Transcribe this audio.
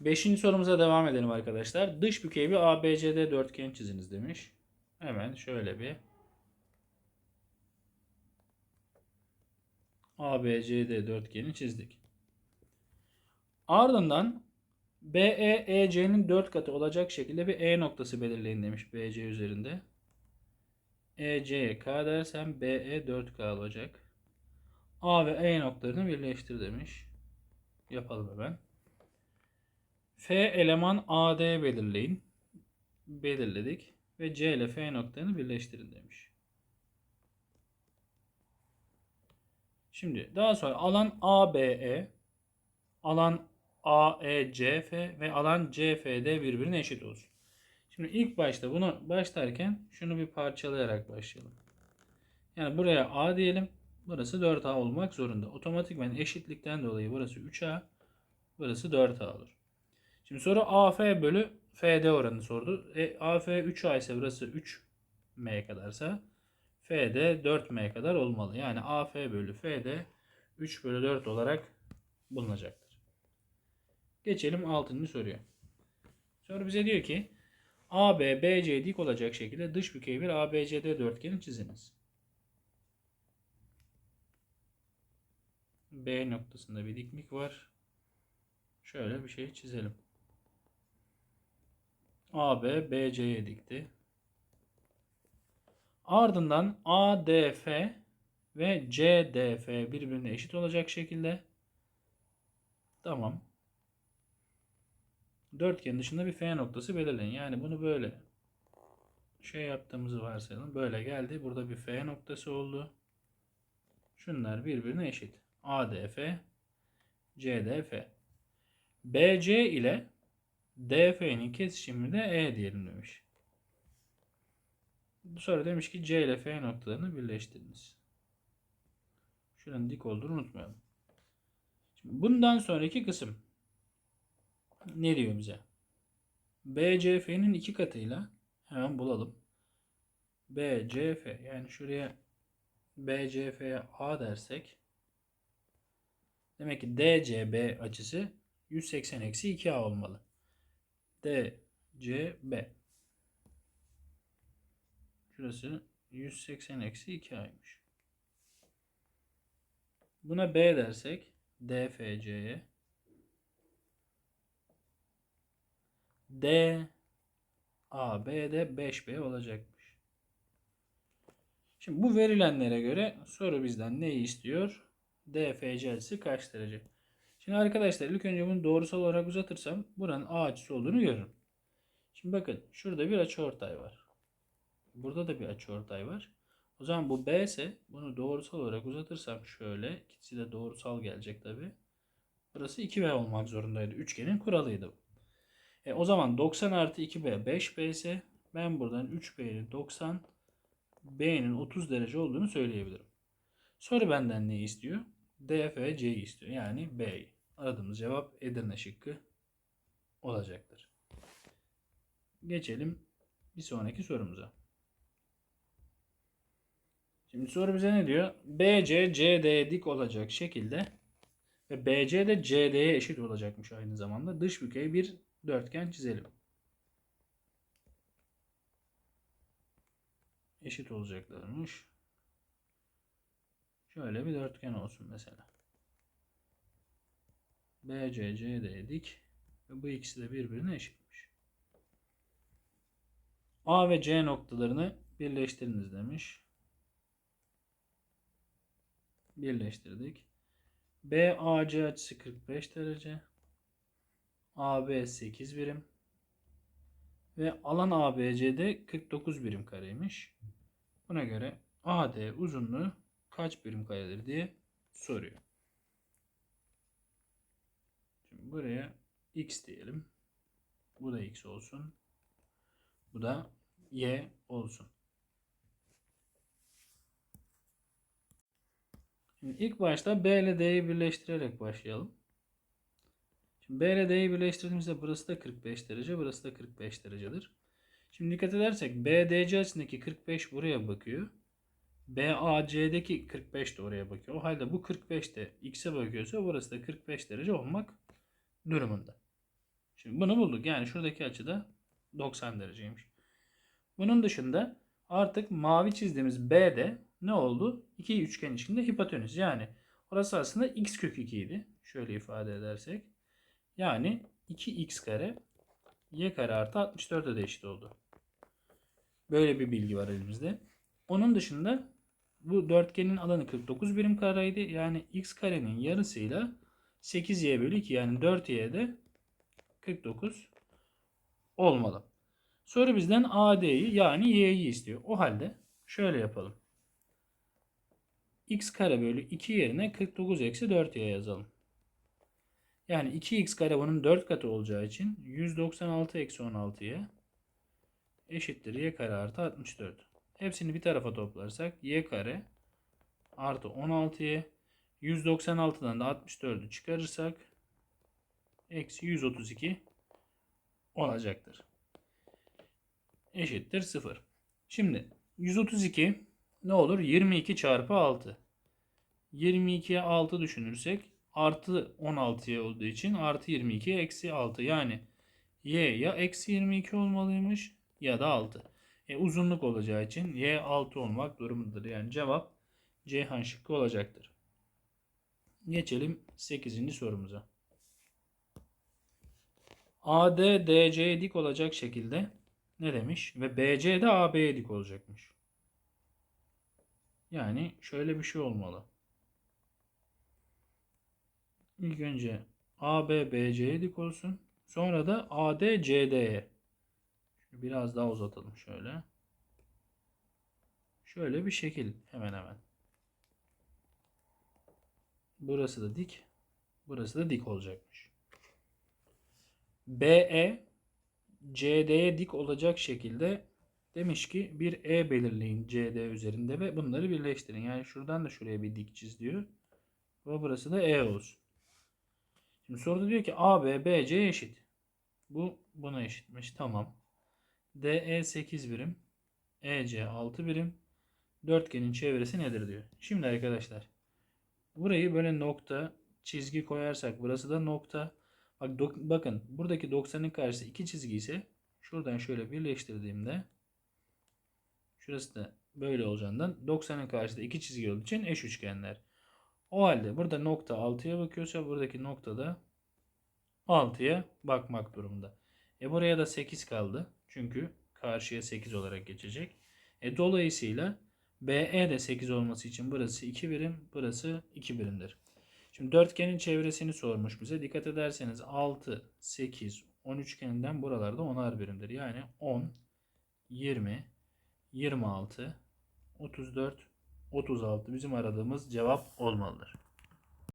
Beşinci sorumuza devam edelim arkadaşlar. Dış bükey bir ABCD dörtgen çiziniz demiş. Hemen şöyle bir ABCD dörtgeni çizdik. Ardından BE EC'nin 4 katı olacak şekilde bir E noktası belirleyin demiş BC üzerinde. EC'ye K dersem BE 4K olacak. A ve E noktalarını birleştir demiş. Yapalım hemen. F eleman AD belirleyin. Belirledik. Ve C ile F noktalarını birleştirin demiş. Şimdi daha sonra alan ABE, alan AECF ve alan CFD birbirine eşit olsun. Şimdi ilk başta bunu başlarken şunu bir parçalayarak başlayalım. Yani buraya A diyelim. Burası 4A olmak zorunda. Otomatikman eşitlikten dolayı burası 3A. Burası 4A olur. Şimdi soru AF bölü FD oranını sordu. E, AF 3A ise burası 3M kadarsa FD 4M kadar olmalı. Yani AF bölü FD 3 bölü 4 olarak bulunacaktır. Geçelim 6. soruya. Soru bize diyor ki AB, BC dik olacak şekilde dış bükey bir ABCD dörtgeni çiziniz. B noktasında bir diklik var. Şöyle bir şey çizelim. AB BC'ye dikti. Ardından ADF ve CDF birbirine eşit olacak şekilde tamam. Dörtgen dışında bir F noktası belirleyin. Yani bunu böyle şey yaptığımızı varsayalım. Böyle geldi. Burada bir F noktası oldu. Şunlar birbirine eşit. ADF, CDF. BC ile DF'nin kesişiminde E diyelim demiş. Sonra demiş ki C ile F noktalarını birleştiriniz. Şuranın dik olduğunu unutmayalım. Şimdi bundan sonraki kısım ne diyor bize? BCF'nin iki katıyla hemen bulalım. BCF yani şuraya BCF'ye A dersek demek ki DCB açısı 180 eksi 2A olmalı. DCB Şurası 180 eksi 2A'ymış. Buna B dersek DFC'ye D A B de 5B olacakmış. Şimdi bu verilenlere göre soru bizden neyi istiyor? DFC açısı kaç derece? Şimdi arkadaşlar ilk önce bunu doğrusal olarak uzatırsam buranın A açısı olduğunu görürüm. Şimdi bakın şurada bir açıortay var. Burada da bir açıortay var. O zaman bu B ise bunu doğrusal olarak uzatırsam şöyle ikisi de doğrusal gelecek tabi. Burası 2B olmak zorundaydı. Üçgenin kuralıydı. E, o zaman 90 artı 2B 5B ise ben buradan 3B'nin 90 B'nin 30 derece olduğunu söyleyebilirim. Soru benden ne istiyor? D, F, C'yi istiyor. Yani B'yi. Aradığımız cevap Edirne şıkkı olacaktır. Geçelim bir sonraki sorumuza. Şimdi soru bize ne diyor? BC CD'ye dik olacak şekilde ve BC de CD'ye eşit olacakmış aynı zamanda. Dış bükey bir dörtgen çizelim. Eşit olacaklarmış. Şöyle bir dörtgen olsun mesela. BC CD'ye dik ve bu ikisi de birbirine eşitmiş. A ve C noktalarını birleştiriniz demiş birleştirdik. BAC açısı 45 derece. AB 8 birim. Ve alan ABC'de 49 birim kareymiş. Buna göre AD uzunluğu kaç birim karedir diye soruyor. Şimdi buraya x diyelim. Bu da x olsun. Bu da y olsun. Şimdi ilk başta B ile D'yi birleştirerek başlayalım. Şimdi B ile D'yi birleştirdiğimizde burası da 45 derece, burası da 45 derecedir. Şimdi dikkat edersek BDC açısındaki 45 buraya bakıyor. BAC'deki 45 de oraya bakıyor. O halde bu 45 de X'e bakıyorsa burası da 45 derece olmak durumunda. Şimdi bunu bulduk. Yani şuradaki açı da 90 dereceymiş. Bunun dışında artık mavi çizdiğimiz B'de ne oldu? İki üçgen içinde hipotenüs. Yani orası aslında x kök 2 idi. Şöyle ifade edersek. Yani 2x kare y kare artı 64'e de eşit oldu. Böyle bir bilgi var elimizde. Onun dışında bu dörtgenin alanı 49 birim kareydi. Yani x karenin yarısıyla 8y bölü 2 yani 4y de 49 olmalı. Soru bizden AD'yi yani y'yi istiyor. O halde şöyle yapalım. x kare bölü 2 yerine 49 eksi 4y yazalım. Yani 2x kare bunun 4 katı olacağı için 196 eksi 16y eşittir y kare artı 64. Hepsini bir tarafa toplarsak y kare artı 16y 196'dan da 64'ü çıkarırsak eksi 132 olacaktır. Eşittir 0. Şimdi 132 ne olur? 22 çarpı 6. 22'ye 6 düşünürsek artı 16'ya olduğu için artı 22 eksi 6. Yani y ya eksi 22 olmalıymış ya da 6. E, uzunluk olacağı için y 6 olmak durumundadır. Yani cevap Ceyhan şıkkı olacaktır. Geçelim 8. sorumuza. AD DC'ye dik olacak şekilde ne demiş? Ve BC de AB'ye dik olacakmış. Yani şöyle bir şey olmalı. İlk önce AB BC'ye dik olsun. Sonra da AD CD'ye. Biraz daha uzatalım şöyle. Şöyle bir şekil hemen hemen. Burası da dik. Burası da dik olacakmış. BE CD'ye dik olacak şekilde demiş ki bir E belirleyin CD üzerinde ve bunları birleştirin. Yani şuradan da şuraya bir dik çiz diyor. Ve burası da E olsun. Şimdi soruda diyor ki AB BC eşit. Bu buna eşitmiş. Tamam. DE 8 birim. EC 6 birim. Dörtgenin çevresi nedir diyor. Şimdi arkadaşlar burayı böyle nokta çizgi koyarsak burası da nokta. Bak dok- bakın buradaki 90'ın karşısı iki çizgi ise şuradan şöyle birleştirdiğimde şurası da böyle olacağından 90'ın karşısında iki çizgi olduğu için eş üçgenler. O halde burada nokta 6'ya bakıyorsa buradaki nokta da 6'ya bakmak durumunda. E buraya da 8 kaldı. Çünkü karşıya 8 olarak geçecek. E dolayısıyla BE de 8 olması için burası 2 birim, burası 2 birimdir. Şimdi dörtgenin çevresini sormuş bize. Dikkat ederseniz 6, 8, 10 üçgeninden buralarda 10'ar birimdir. Yani 10, 20, 26, 34, 36 bizim aradığımız cevap olmalıdır.